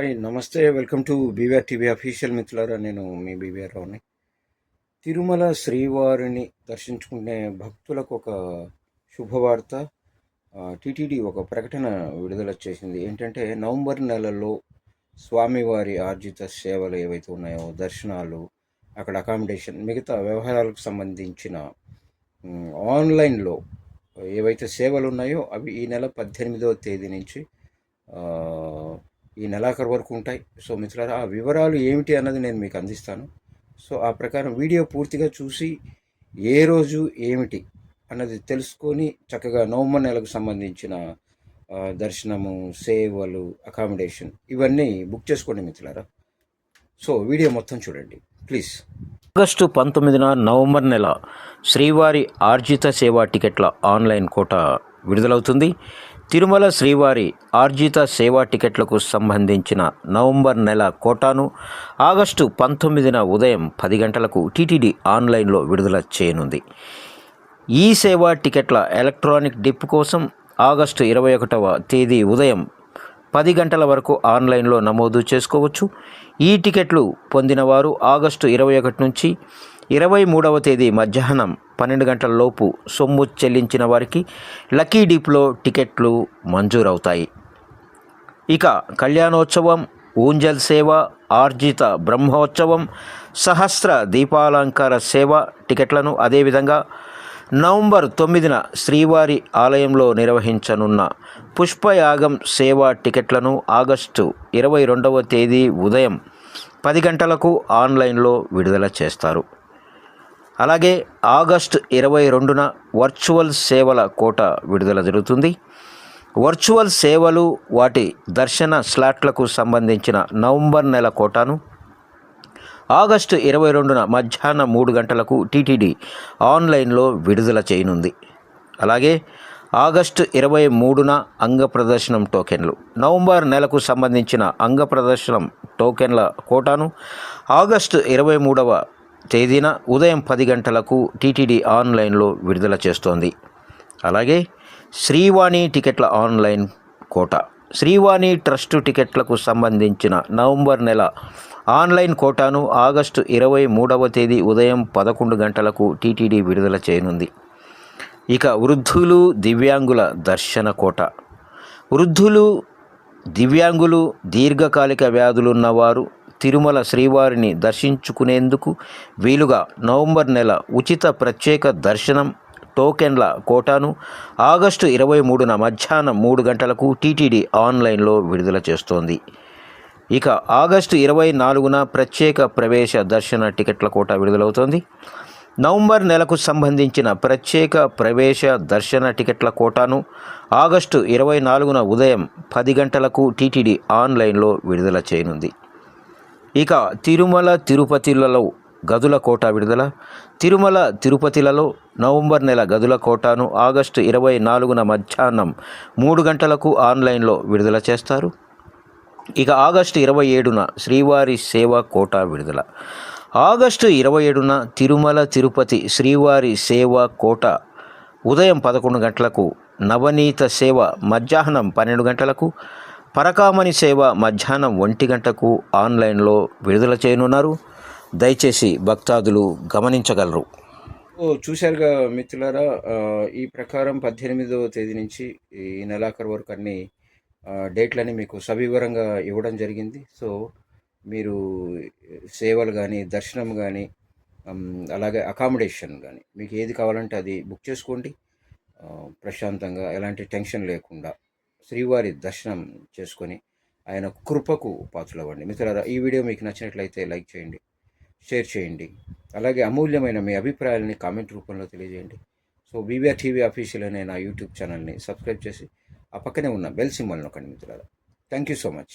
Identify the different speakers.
Speaker 1: Hi నమస్తే. Welcome to BVR TV official మిత్రులారా నేను మీ బీవీఆర్ రావుని. తిరుమల శ్రీవారిని దర్శించుకునే భక్తులకు ఒక శుభవార్త. టీటీడీ ఒక ప్రకటన విడుదల చేసింది. ఏంటంటే నవంబర్ నెలలో స్వామివారి ఆర్జిత సేవలు ఏవైతే ఉన్నాయో దర్శనాలు అక్కడ అకామిడేషన్ మిగతా వ్యవహారాలకు సంబంధించిన ఆన్లైన్లో ఏవైతే సేవలు ఉన్నాయో అవి ఈ నెల పద్దెనిమిదవ తేదీ నుంచి ఈ నెలాఖరు వరకు ఉంటాయి. సో మిత్రులారా ఆ వివరాలు ఏమిటి అన్నది నేను మీకు అందిస్తాను. సో ఆ ప్రకారం వీడియో పూర్తిగా చూసి ఏ రోజు ఏమిటి అన్నది తెలుసుకొని చక్కగా నవంబర్ నెలకు సంబంధించిన దర్శనము సేవలు అకామిడేషన్ ఇవన్నీ బుక్ చేసుకోండి మిత్రులారా. సో వీడియో మొత్తం చూడండి. ప్లీజ్.
Speaker 2: ఆగస్టు పంతొమ్మిదిన నవంబర్ నెల శ్రీవారి ఆర్జిత సేవా టికెట్ల ఆన్లైన్ కోట విడుదలవుతుంది. తిరుమల శ్రీవారి ఆర్జిత సేవా టికెట్లకు సంబంధించిన నవంబర్ నెల కోటాను ఆగస్టు పంతొమ్మిదిన ఉదయం పది గంటలకు టీటీడీ ఆన్లైన్లో విడుదల చేయనుంది. ఈ సేవా టికెట్ల ఎలక్ట్రానిక్ డిప్ కోసం ఆగస్టు ఇరవై ఒకటవ తేదీ ఉదయం పది గంటల వరకు ఆన్లైన్లో నమోదు చేసుకోవచ్చు. ఈ టికెట్లు పొందినవారు ఆగస్టు ఇరవై ఒకటి నుంచి ఇరవై మూడవ తేదీ మధ్యాహ్నం పన్నెండు గంటల లోపు సొమ్ము చెల్లించిన వారికి లక్కీ డిప్లో టికెట్లు మంజూరవుతాయి. ఇక కళ్యాణోత్సవం ఊంజల్ సేవ ఆర్జిత బ్రహ్మోత్సవం సహస్ర దీపాలంకార సేవ టికెట్లను అదేవిధంగా నవంబర్ తొమ్మిదిన శ్రీవారి ఆలయంలో నిర్వహించనున్న పుష్పయాగం సేవా టికెట్లను ఆగస్టు ఇరవై రెండవ తేదీ ఉదయం పది గంటలకు ఆన్లైన్లో విడుదల చేస్తారు. అలాగే ఆగస్ట్ ఇరవై రెండున వర్చువల్ సేవల కోట విడుదల జరుగుతుంది. వర్చువల్ సేవలు వాటి దర్శన స్లాట్లకు సంబంధించిన నవంబర్ నెల కోటాను ఆగస్టు ఇరవై రెండున మధ్యాహ్నం మూడు గంటలకు టీటీడీ ఆన్లైన్లో విడుదల చేయనుంది. అలాగే ఆగస్టు ఇరవై మూడున అంగ ప్రదర్శనం టోకెన్లు నవంబర్ నెలకు సంబంధించిన అంగ ప్రదర్శనం టోకెన్ల కోటాను ఆగస్టు ఇరవై మూడవ తేదీన ఉదయం పది గంటలకు టీటీడీ ఆన్లైన్లో విడుదల చేస్తోంది. అలాగే శ్రీవాణి టికెట్ల ఆన్లైన్ కోట. శ్రీవాణి ట్రస్ట్ టికెట్లకు సంబంధించిన నవంబర్ నెల ఆన్లైన్ కోటాను ఆగస్టు ఇరవై మూడవ తేదీ ఉదయం పదకొండు గంటలకు టీటీడీ విడుదల చేయనుంది. ఇక వృద్ధులు దివ్యాంగుల దర్శన కోట. వృద్ధులు దివ్యాంగులు దీర్ఘకాలిక వ్యాధులున్నవారు తిరుమల శ్రీవారిని దర్శించుకునేందుకు వీలుగా నవంబర్ నెల ఉచిత ప్రత్యేక దర్శనం టోకెన్ల కోటాను ఆగస్టు ఇరవై మూడున మధ్యాహ్నం మూడు గంటలకు టీటీడీ ఆన్లైన్లో విడుదల చేస్తోంది. ఇక ఆగస్టు ఇరవై నాలుగున ప్రత్యేక ప్రవేశ దర్శన టికెట్ల కోట విడుదలవుతోంది. నవంబర్ నెలకు సంబంధించిన ప్రత్యేక ప్రవేశ దర్శన టికెట్ల కోటాను ఆగస్టు ఇరవై నాలుగున ఉదయం పది గంటలకు టీటీడీ ఆన్లైన్లో విడుదల చేయనుంది. ఇక తిరుమల తిరుపతిలలో గదుల కోట విడుదల. తిరుమల తిరుపతిలలో నవంబర్ నెల గదుల కోటాను ఆగస్టు ఇరవై నాలుగున మధ్యాహ్నం మూడు గంటలకు ఆన్లైన్లో విడుదల చేస్తారు. ఇక ఆగస్టు ఇరవై ఏడున శ్రీవారి సేవ కోట విడుదల. ఆగస్టు ఇరవై ఏడున తిరుమల తిరుపతి శ్రీవారి సేవ కోట ఉదయం పదకొండు గంటలకు నవనీత సేవ మధ్యాహ్నం పన్నెండు గంటలకు పరకామణి సేవ మధ్యాహ్నం ఒంటి గంటకు ఆన్లైన్లో విడుదల చేయనున్నారు. దయచేసి భక్తాదులు గమనించగలరు.
Speaker 1: చూశారుగా మిత్రులారా ఈ ప్రకారం పద్దెనిమిదవ తేదీ నుంచి ఈ నెలాఖరు వరకు అన్ని డేట్లని మీకు సవివరంగా ఇవ్వడం జరిగింది. సో మీరు సేవలు కానీ దర్శనం కానీ అలాగే అకామిడేషన్ కానీ మీకు ఏది కావాలంటే అది బుక్ చేసుకోండి. ప్రశాంతంగా ఎలాంటి టెన్షన్ లేకుండా శ్రీవారి దర్శనం చేసుకొని ఆయన కృపకు పాత్రలవ్వండి. మిత్రులారా ఈ వీడియో మీకు నచ్చినట్లయితే లైక్ చేయండి షేర్ చేయండి. అలాగే అమూల్యమైన మీ అభిప్రాయాలని కామెంట్ రూపంలో తెలియజేయండి. సో బీబీఆర్ టీవీ అఫీషియల్ అనే నా యూట్యూబ్ ఛానల్ని సబ్స్క్రైబ్ చేసి ఆ పక్కనే ఉన్న బెల్ సింబల్ నొక్కండి మిత్రులారా. Thank you so much.